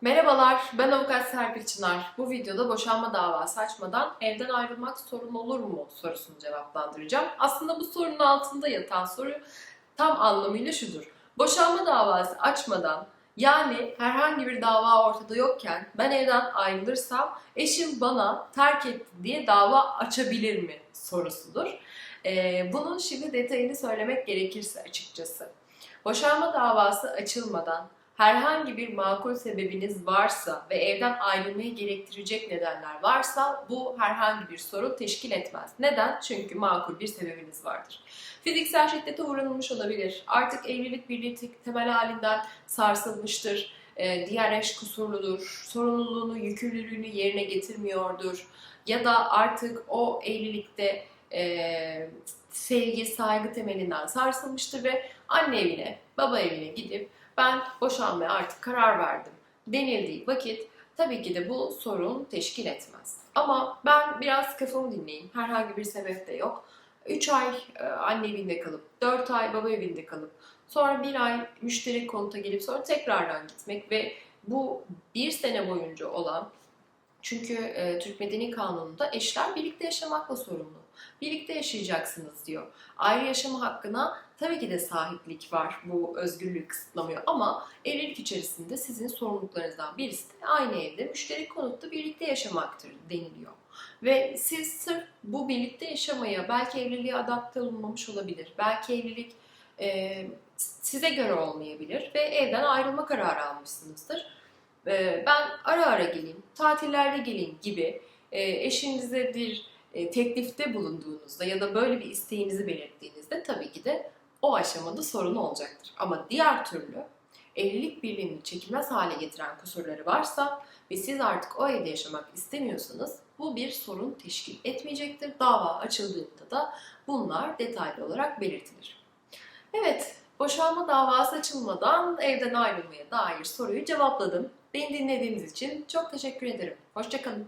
Merhabalar, ben avukat Serpil Çınar. Bu videoda boşanma davası açmadan evden ayrılmak sorun olur mu sorusunu cevaplandıracağım. Aslında bu sorunun altında yatan soru tam anlamıyla şudur. Boşanma davası açmadan yani herhangi bir dava ortada yokken ben evden ayrılırsam eşim bana terk etti diye dava açabilir mi sorusudur. Ee, bunun şimdi detayını söylemek gerekirse açıkçası. Boşanma davası açılmadan herhangi bir makul sebebiniz varsa ve evden ayrılmayı gerektirecek nedenler varsa bu herhangi bir sorun teşkil etmez. Neden? Çünkü makul bir sebebiniz vardır. Fiziksel şiddete uğranılmış olabilir. Artık evlilik birliği te- temel halinden sarsılmıştır. Ee, diğer eş kusurludur. Sorumluluğunu, yükümlülüğünü yerine getirmiyordur. Ya da artık o evlilikte e, sevgi, saygı temelinden sarsılmıştır ve anne evine, baba evine gidip ben boşanmaya artık karar verdim denildiği vakit tabii ki de bu sorun teşkil etmez. Ama ben biraz kafamı dinleyeyim. Herhangi bir sebep de yok. 3 ay e, anne evinde kalıp, 4 ay baba evinde kalıp, sonra bir ay müşterek konuta gelip sonra tekrardan gitmek ve bu bir sene boyunca olan çünkü e, Türk Medeni Kanunu'nda eşler birlikte yaşamakla sorumlu. Birlikte yaşayacaksınız diyor. Ayrı yaşama hakkına tabii ki de sahiplik var. Bu özgürlüğü kısıtlamıyor ama evlilik içerisinde sizin sorumluluklarınızdan birisi de aynı evde müşterek konutta birlikte yaşamaktır deniliyor. Ve siz sırf bu birlikte yaşamaya belki evliliğe adapte olunmamış olabilir. Belki evlilik e, size göre olmayabilir ve evden ayrılma kararı almışsınızdır. E, ben ara ara geleyim, tatillerde geleyim gibi e, eşinize bir e, teklifte bulunduğunuzda ya da böyle bir isteğinizi belirttiğinizde tabii ki de o aşamada sorun olacaktır. Ama diğer türlü evlilik birliğini çekilmez hale getiren kusurları varsa ve siz artık o evde yaşamak istemiyorsanız bu bir sorun teşkil etmeyecektir. Dava açıldığında da bunlar detaylı olarak belirtilir. Evet, boşanma davası açılmadan evden ayrılmaya dair soruyu cevapladım. Beni dinlediğiniz için çok teşekkür ederim. Hoşçakalın.